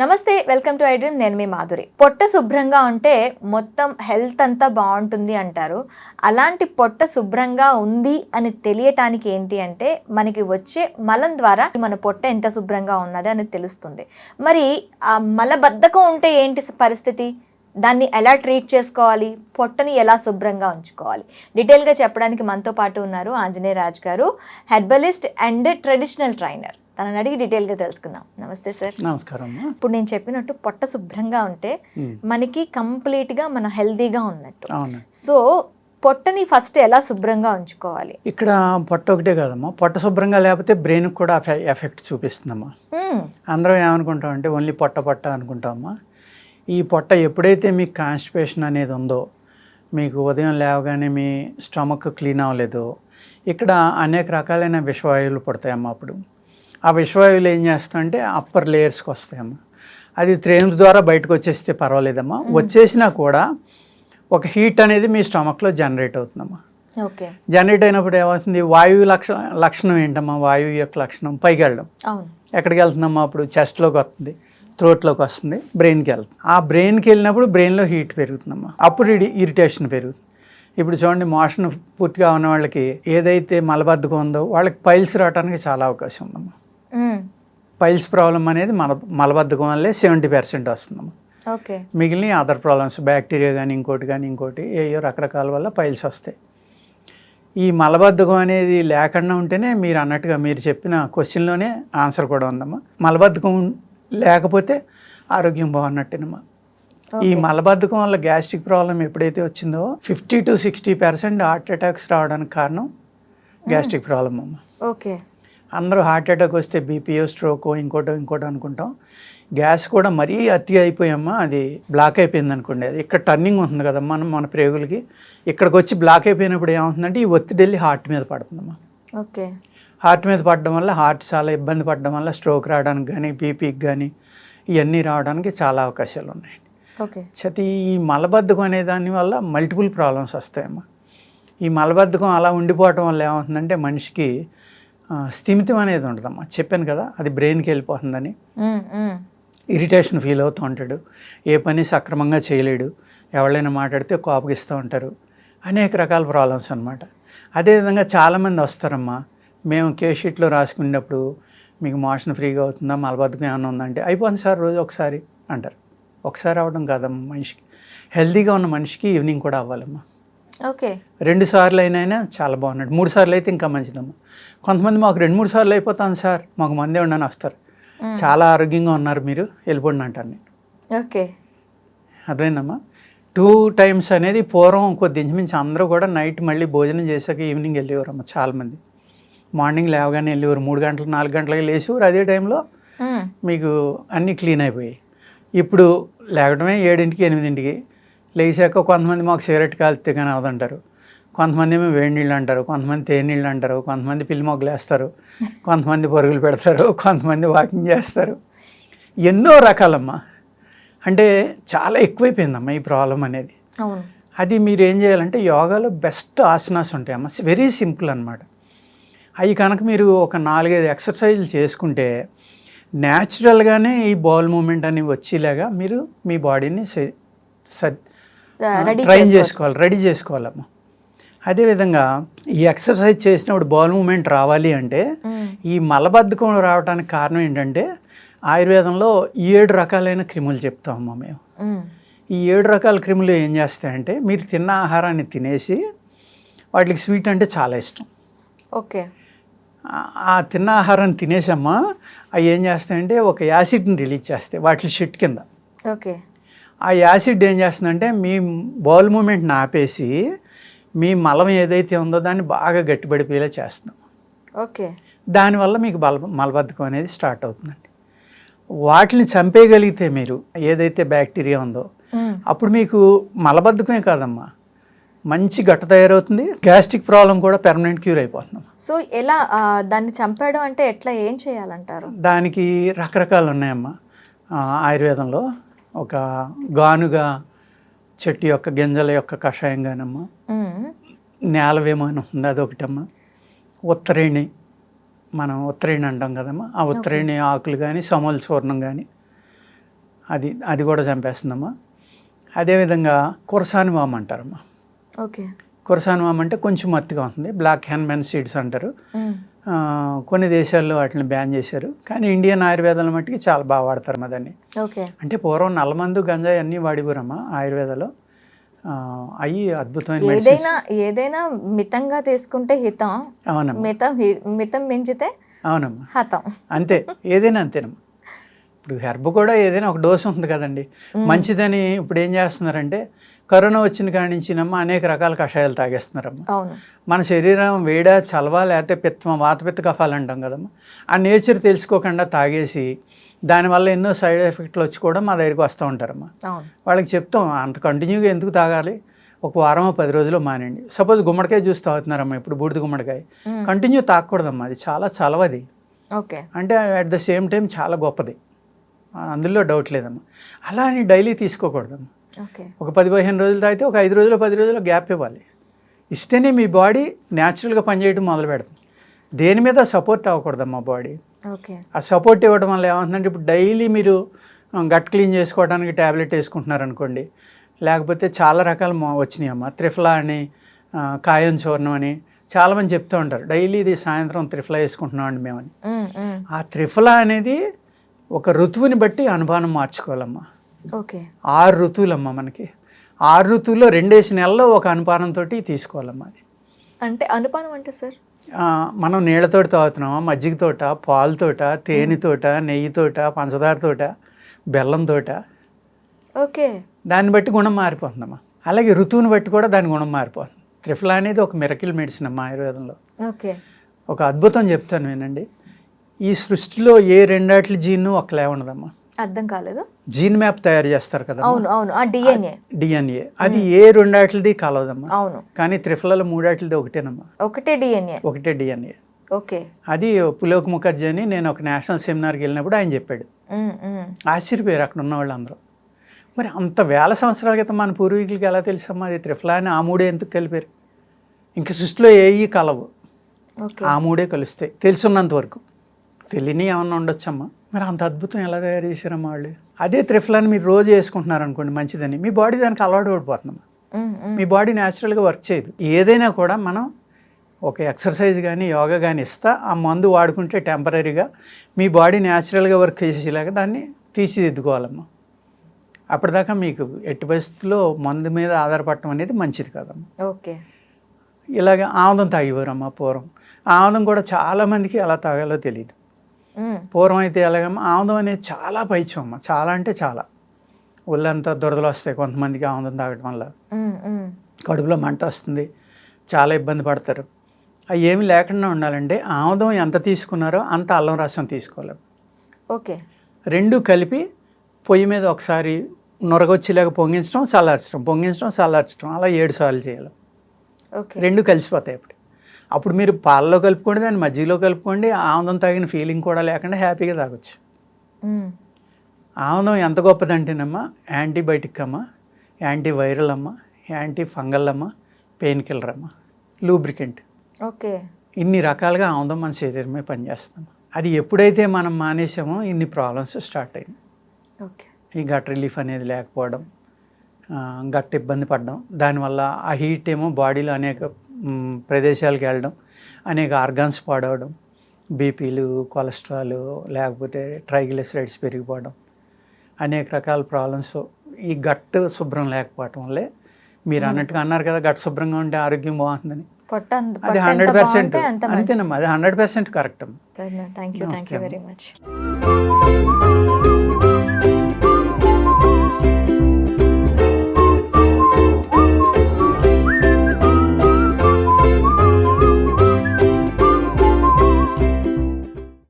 నమస్తే welcome to iDream నేను మీ మాధురి. పొట్ట శుభ్రంగా ఉంటే మొత్తం హెల్త్ అంతా బాగుంటుంది అంటారు. అలాంటి పొట్ట శుభ్రంగా ఉంది అని తెలియటానికి ఏంటి అంటే మనకి వచ్చే మలం ద్వారా మన పొట్ట ఎంత శుభ్రంగా ఉన్నది అని తెలుస్తుంది. మరి ఆ మలబద్ధకం ఉంటే ఏంటి పరిస్థితి? దాన్ని ఎలా ట్రీట్ చేసుకోవాలి? పొట్టని ఎలా శుభ్రంగా ఉంచుకోవాలి? డీటెయిల్గా చెప్పడానికి మనతో పాటు ఉన్నారు ఆంజనేయ రాజు గారు హెర్బలిస్ట్ అండ్ ట్రెడిషనల్ ట్రైనర్. తనని అడిగి డీటెయిల్గా తెలుసుకుందాం. నమస్తే సార్. నమస్కారం ఇప్పుడు నేను చెప్పినట్టు పొట్ట శుభ్రంగా ఉంటే మనకి కంప్లీట్గా మనం హెల్తీగా ఉన్నట్టు. అవును. సో పొట్టని ఫస్ట్ ఎలా శుభ్రంగా ఉంచుకోవాలి? ఇక్కడ పొట్ట ఒకటే కాదమ్మా. పొట్ట శుభ్రంగా లేకపోతే బ్రెయిన్కి కూడా ఎఫె- ఎఫెక్ట్ చూపిస్తుందమ్మా. మ్మ్. అందరం ఏమనుకుంటాం అంటే ఓన్లీ పొట్ట పొట్ట అనుకుంటామమ్మా ఈ పొట్ట ఎప్పుడైతే మీకు కాన్స్టిపేషన్ అనేది ఉందో మీకు ఉదయం లేవగానే మీ స్టమక్ క్లీన్ అవ్వలేదో ఇక్కడ అనేక రకాలైన విషవాయువులు పుడతాయమ్మా అప్పుడు. ఆ విషవాయువులు ఏం చేస్తాయంటే అప్పర్ లేయర్స్కి వస్తాయమ్మా. అది త్రేన్స్ ద్వారా బయటకు వచ్చేస్తే పర్వాలేదమ్మా. వచ్చేసినా కూడా ఒక హీట్ అనేది మీ స్టమక్లో జనరేట్ అవుతుందమ్మా. ఓకే. జనరేట్ అయినప్పుడు ఏమవుతుంది? వాయువు లక్ష లక్షణం ఏంటమ్మా? వాయువు యొక్క లక్షణం? పైకి వెళ్ళడం. ఎక్కడికి వెళ్తుందమ్మా? అప్పుడు చెస్ట్లోకి వస్తుంది. థ్రోట్లోకి వస్తుంది. బ్రెయిన్కి వెళ్తుంది. ఆ బ్రెయిన్కి వెళ్ళినప్పుడు బ్రెయిన్లో హీట్ పెరుగుతుందమ్మా. అప్పుడు ఇరిటేషన్ పెరుగుతుంది. ఇప్పుడు చూడండి మోషన్ పూర్తిగా ఉన్న వాళ్ళకి ఏదైతే మలబద్ధకం ఉందో వాళ్ళకి పైల్స్ రావడానికి చాలా అవకాశం ఉందమ్మా. మ్మ్. పైల్స్ ప్రాబ్లం అనేది మల మలబద్ధకం వల్లే సెవెంటీ పర్సెంట్ వస్తుందమ్మా ఓకే. మిగిలిన అదర్ ప్రాబ్లమ్స్ బ్యాక్టీరియా కానీ ఇంకోటి కానీ ఇంకోటి ఏయో రకరకాల వల్ల పైల్స్ వస్తాయి. ఈ మలబద్ధకం అనేది లేకుండా ఉంటేనే మీరు అన్నట్టుగా మీరు చెప్పిన క్వశ్చన్లోనే ఆన్సర్ కూడా ఉందమ్మా. మలబద్ధకం లేకపోతే ఆరోగ్యం బాగున్నట్టేనమ్మా. ఈ. మలబద్ధకం వల్ల గ్యాస్ట్రిక్ ప్రాబ్లం ఎప్పుడైతే వచ్చిందో fifty to sixty percent heart attacks రావడానికి కారణం గ్యాస్ట్రిక్ ప్రాబ్లం అమ్మ. ఓకే. అందరూ హార్ట్ అటాక్ వస్తే బీపీఓ స్ట్రోక్ ఇంకోటో ఇంకోటి అనుకుంటాం. గ్యాస్ కూడా మరీ అతి అయిపోయామ్మా అది బ్లాక్ అయిపోయింది అనుకోండి. అది ఇక్కడ టర్నింగ్ ఉంటుంది కదమ్మా మన మన ప్రేగులకి. ఇక్కడికి వచ్చి బ్లాక్ అయిపోయినప్పుడు ఏమవుతుందంటే ఈ ఒత్తిడి వెళ్ళి హార్ట్ మీద పడుతుందమ్మా. ఓకే. హార్ట్ మీద పడడం వల్ల హార్ట్ చాలా ఇబ్బంది పడడం వల్ల స్ట్రోక్ రావడానికి కానీ బీపీకి కానీ ఇవన్నీ రావడానికి చాలా అవకాశాలు ఉన్నాయి ఓకే. చతి ఈ మలబద్ధకం అనే దాని వల్ల మల్టిపుల్ ప్రాబ్లమ్స్ వస్తాయమ్మా. ఈ మలబద్ధకం అలా ఉండిపోవటం వల్ల ఏమవుతుందంటే మనిషికి స్థిమితం అనేది ఉండదమ్మా చెప్పాను కదా అది బ్రెయిన్కి వెళ్ళిపోతుందని. ఇరిటేషన్ ఫీల్ అవుతూ ఉంటాడు. ఏ పని సక్రమంగా చేయలేడు. ఎవరైనా మాట్లాడితే కోపగిస్తూ ఉంటారు. అనేక రకాల ప్రాబ్లమ్స్ అనమాట అదేవిధంగా చాలామంది వస్తారమ్మా. మేము కేస్ షీట్లో రాసుకునేటప్పుడు మీకు మోషన్ ఫ్రీగా అవుతుందా మలబద్ధకం ఏమైనా ఉందంటే అయిపోయింది సార్ రోజు ఒకసారి అంటారు. ఒకసారి అవ్వడం కాదమ్మా మనిషికి. హెల్తీగా ఉన్న మనిషికి ఈవినింగ్ కూడా అవ్వాలమ్మా. ఓకే. రెండు సార్లు అయినా చాలా బాగున్నాడు. మూడు సార్లు అయితే ఇంకా మంచిదమ్మా. కొంతమంది మాకు రెండు మూడు సార్లు అయిపోతాను సార్. మాకు మందే ఉండని వస్తారు. చాలా ఆరోగ్యంగా ఉన్నారు మీరు. వెళ్ళిపోండి అంటాను నేను. ఓకే. అర్థమైందమ్మా? టూ టైమ్స్ అనేది పూర్వం కొద్ది ఇంచుమించు అందరూ కూడా నైట్ మళ్ళీ భోజనం చేశాక ఈవినింగ్ వెళ్ళేవారమ్మ చాలామంది. మార్నింగ్ లేవగానే వెళ్ళేవారు. మూడు గంటలు నాలుగు గంటలకి లేచేవారు. అదే టైంలో. మీకు అన్నీ క్లీన్ అయిపోయాయి. ఇప్పుడు లేవడమే ఏడింటికి ఎనిమిదింటికి. లేచాక కొంతమంది మాకు సిగరెట్ కాలితే కానీ అవదంటారు కొంతమంది ఏమో వేడి నీళ్ళు అంటారు. కొంతమంది తేనె నీళ్ళు అంటారు. కొంతమంది పిల్లి మొగ్గలు వేస్తారు. కొంతమంది పరుగులు పెడతారు. కొంతమంది వాకింగ్ చేస్తారు. ఎన్నో రకాలమ్మా. అంటే చాలా ఎక్కువైపోయిందమ్మా ఈ ప్రాబ్లం అనేది. అది మీరు ఏం చేయాలంటే యోగాలో బెస్ట్ ఆసనాస్ ఉంటాయమ్మా. వెరీ సింపుల్ అన్నమాట. అవి కనుక మీరు ఒక నాలుగైదు ఎక్సర్సైజులు చేసుకుంటే న్యాచురల్గానే ఈ బాల్ మూమెంట్ అనేవి వచ్చేలాగా మీరు మీ బాడీని రెడీ ట్రైన్ చేసుకోవాలి రెడీ చేసుకోవాలమ్మా. అదేవిధంగా ఈ ఎక్సర్సైజ్ చేసినప్పుడు బాల్ మూమెంట్ రావాలి అంటే ఈ మలబద్ధకం రావడానికి కారణం ఏంటంటే ఆయుర్వేదంలో ఏడు రకాలైన క్రిములు చెప్తామమ్మా మేము. ఈ ఏడు రకాల క్రిములు ఏం చేస్తాయంటే మీరు తిన్న ఆహారాన్ని తినేసి వాటికి స్వీట్ అంటే చాలా ఇష్టం. ఓకే. ఆ- ఆ తిన్న ఆహారాన్ని తినేసమ్మా అవి ఏం చేస్తాయంటే ఒక యాసిడ్ని రిలీజ్ చేస్తాయి వాటి షిట్ కింద. ఓకే. ఆ యాసిడ్ ఏం చేస్తుందంటే మీ బౌల్ మూమెంట్ని ఆపేసి మీ మలం ఏదైతే ఉందో దాన్ని బాగా గట్టిపడిపోయేలా చేస్తున్నాం ఓకే. దానివల్ల మీకు బల మలబద్ధకం అనేది స్టార్ట్ అవుతుందండి. వాటిని చంపేయగలిగితే మీరు ఏదైతే బ్యాక్టీరియా ఉందో. అప్పుడు మీకు మలబద్ధకమే కాదమ్మా. మంచి గట్ట తయారవుతుంది. గ్యాస్ట్రిక్ ప్రాబ్లం కూడా పెర్మనెంట్ క్యూర్ అయిపోతుంది. సో ఎలా దాన్ని చంపేయడం అంటే ఎట్లా ఏం చేయాలంటారు? దానికి రకరకాలు ఉన్నాయమ్మా. ఆయుర్వేదంలో ఒక గానుగా చెట్టు యొక్క గింజల యొక్క కషాయం కానమ్మా మ్మ్. నేలవేమో అని ఉంది అదొకటమ్మా. ఉత్తరేణి మనం ఉత్తరేణి అంటాం కదమ్మా. ఆ ఉత్తరేణి ఆకులు కానీ సమూల చూర్ణం కానీ అది అది కూడా చంపేస్తుందమ్మా. అదేవిధంగా కురసాని వామ్ అంటారమ్మా. ఓకే. కురసాని వామ్ అంటే కొంచెం మత్తుగా ఉంటుంది బ్లాక్ హ్యాన్మెన్ సీడ్స్ అంటారు. కొన్ని దేశాల్లో వాటిని బ్యాన్ చేశారు. కానీ ఇండియన్ ఆయుర్వేదాల మట్టుకి చాలా బాగా వాడతారు మా దాన్ని ఓకే. అంటే పూర్వం నల్లమందు గంజాయి అన్నీ వాడిపోరమ్మా ఆయుర్వేదాలో. అవి అద్భుతమైన ఏదైనా ఏదైనా మితంగా తీసుకుంటే హితం. అవునమ్మా. మితం మితం పెంచితే అవునమ్మా. హతం. అంతే ఏదైనా అంతేనమ్మా. ఇప్పుడు హెర్బ్ కూడా ఏదైనా ఒక డోస్ ఉంది కదండి. మంచిదని ఇప్పుడు ఏం చేస్తున్నారంటే కరోనా వచ్చిన కాడి నుంచినమ్మా అనేక రకాల కషాయాలు తాగేస్తున్నారమ్మా. మన శరీరం వేడా చలవా లేకపోతే పిత్తం వాతపిత్త కఫాలు అంటాం కదమ్మా. ఆ నేచర్ తెలుసుకోకుండా తాగేసి దానివల్ల ఎన్నో సైడ్ ఎఫెక్ట్లు వచ్చి కూడా మా దగ్గరికి వస్తూ ఉంటారమ్మా. వాళ్ళకి చెప్తాం అంత కంటిన్యూగా ఎందుకు తాగాలి? ఒక వారమో పది రోజులు మానండి సపోజ్ గుమ్మడికాయ జ్యూస్ తాగుతున్నారమ్మా ఇప్పుడు బూడిద గుమ్మడికాయ. మ్మ్. కంటిన్యూ తాగకూడదమ్మా అది చాలా చలవది. ఓకే. అంటే అట్ ద సేమ్ టైం చాలా గొప్పది. అందులో డౌట్ లేదమ్మా. అలా అని డైలీ తీసుకోకూడదమ్మా. ఒక పది పదిహేను రోజులు తాగితే ఒక ఐదు రోజులు పది రోజులు గ్యాప్ ఇవ్వాలి. ఇస్తేనే మీ బాడీ న్యాచురల్గా పనిచేయడం మొదలు పెడుతుంది దేని మీద సపోర్ట్ అవ్వకూడదమ్మా బాడీ? ఓకే ఆ సపోర్ట్ ఇవ్వడం వల్ల ఏమవుతుందంటే ఇప్పుడు డైలీ మీరు గట్ క్లీన్ చేసుకోవడానికి ట్యాబ్లెట్ వేసుకుంటున్నారు అనుకోండి లేకపోతే చాలా రకాలు మా వచ్చినాయి అమ్మ త్రిఫలా అని కాయం చూర్ణం అని చాలామంది చెప్తూ ఉంటారు. డైలీ ఇది సాయంత్రం త్రిఫలా వేసుకుంటున్నాం అండి మేమని. మ్మ్, మ్మ్. ఆ త్రిఫలా అనేది ఒక ఋతువుని బట్టి అనుమానం మార్చుకోవాలమ్మా. ఓకే. ఆరు ఋతువులమ్మా మనకి. ఆరు ఋతువుల్లో రెండేసి నెలల్లో ఒక అనుపానంతో తీసుకోవాలమ్మా అది. అంటే అనుపానం అంటే సార్? మనం నీళ్ళతోటి తాగుతున్నామా? మజ్జిగతోట పాలతోట తేనెతోట నెయ్యితోట పంచదారతోట బెల్లంతోట ఓకే. దాన్ని బట్టి గుణం మారిపోతుందమ్మా. అలాగే ఋతువుని బట్టి కూడా దాని గుణం మారిపోతుంది. త్రిఫలా అనేది ఒక మిరకిల్ మెడిసిన్ అమ్మా ఆయుర్వేదంలో. ఓకే. ఒక అద్భుతం చెప్తాను వినండి. ఈ సృష్టిలో ఏ రెండాట్ల జీన్ ఒకలే ఉండదమ్మా. అర్థం కాలేదు. జీన్ మ్యాప్ తయారు చేస్తారు కదా అవును అవును. డిఎన్ఏ డిఎన్ఏ అది ఏ రెండాట్లది కలవదమ్మా? అవును. కానీ త్రిఫలలో మూడాట్లది ఒకటేనమ్మా. ఒకటే డిఎన్ఏ ఒకటే డిఎన్ఏ ఓకే. అది పులోక్ ముఖర్జీ అని నేను ఒక నేషనల్ సెమినార్కి వెళ్ళినప్పుడు ఆయన చెప్పాడు. ఆశ్చర్యపోయారు అక్కడ ఉన్న వాళ్ళందరూ. మరి అంత వేల సంవత్సరాల క్రితం మన పూర్వీకులకి ఎలా తెలుసమ్మా? అది త్రిఫలా అని ఆ మూడే ఎందుకు కలిపారు? ఇంక సృష్టిలో ఏవి కలవు? ఆ మూడే కలుస్తాయి. తెలుసున్నంత వరకు. తెలియని ఏమన్నా ఉండొచ్చమ్మా? మరి అంత అద్భుతం ఎలా తయారు చేశారమ్మా వాళ్ళు? అదే త్రిఫలాని మీరు రోజు వేసుకుంటున్నారు అనుకోండి మంచిదని. మీ బాడీ దానికి అలవాటు పడిపోతుందమ్మా మ్మ్, మ్మ్. మీ బాడీ న్యాచురల్గా వర్క్ చేయదు. ఏదైనా కూడా మనం ఒక ఎక్సర్సైజ్ కానీ యోగా కానీ ఇస్తా ఆ మందు వాడుకుంటే టెంపరీగా మీ బాడీ న్యాచురల్గా వర్క్ చేసేలాగా దాన్ని తీర్చిదిద్దుకోవాలమ్మా. అప్పటిదాకా మీకు ఎట్టి పరిస్థితుల్లో మందు మీద ఆధారపడటం అనేది మంచిది కాదమ్మా. ఓకే. ఇలాగ ఆముదం తాగేవారమ్మా పూర్వం. ఆముదం కూడా చాలామందికి ఎలా తాగాలో తెలియదు. పూర్వం అయితే ఎలాగమ్మా? ఆముదం అనేది చాలా పైచం అమ్మ చాలా అంటే చాలా. ఒళ్ళంతా దురదలు వస్తాయి కొంతమందికి ఆముదం తాగడం వల్ల. కడుపులో మంట వస్తుంది. చాలా ఇబ్బంది పడతారు. అవి ఏమి లేకుండా ఉండాలంటే ఆముదం ఎంత తీసుకున్నారో అంత అల్లం రసం తీసుకోవాలి. ఓకే. రెండు కలిపి పొయ్యి మీద ఒకసారి నొరగొచ్చేలాగా పొంగించడం చల్లార్చడం పొంగించడం చల్లార్చడం. అలా ఏడు సార్లు చేయాలి. ఓకే. రెండు కలిసిపోతాయి అప్పుడు. అప్పుడు మీరు పాలలో కలుపుకోండి దాన్ని మజ్జిగలో కలుపుకోండి ఆముదం తాగిన ఫీలింగ్ కూడా లేకుండా హ్యాపీగా తాగొచ్చు. ఆముదం ఎంత గొప్పదంటేనమ్మా యాంటీబయాటిక్ అమ్మ యాంటీ వైరల్ అమ్మ యాంటీ ఫంగల్ అమ్మ పెయిన్ కిల్లర్ అమ్మ లూబ్రికెంట్. ఓకే. ఇన్ని రకాలుగా ఆముదం మన శరీరమే పనిచేస్తాం అది ఎప్పుడైతే మనం మానేసామో ఇన్ని ప్రాబ్లమ్స్ స్టార్ట్ అయింది ఓకే. ఈ గట్ రిలీఫ్ అనేది లేకపోవడం గట్ ఇబ్బంది పడడం దానివల్ల ఆ హీట్ ఏమో బాడీలో అనేక ప్రదేశాలకు వెళ్ళడం అనేక ఆర్గాన్స్ పాడవడం బీపీలు కొలెస్ట్రాల్ లేకపోతే ట్రైగ్లిసరైడ్స్ పెరిగిపోవడం అనేక రకాల ప్రాబ్లమ్స్. ఈ గట్ శుభ్రం లేకపోవటం వల్లే మీరు అన్నట్టుగా అన్నారు కదా గట్ శుభ్రంగా ఉంటే ఆరోగ్యం బాగుంటుందని అది హండ్రెడ్ పర్సెంట్. అంతేనమ్మా అది హండ్రెడ్ పర్సెంట్ కరెక్ట్ అమ్మా. Thank you thank you very much.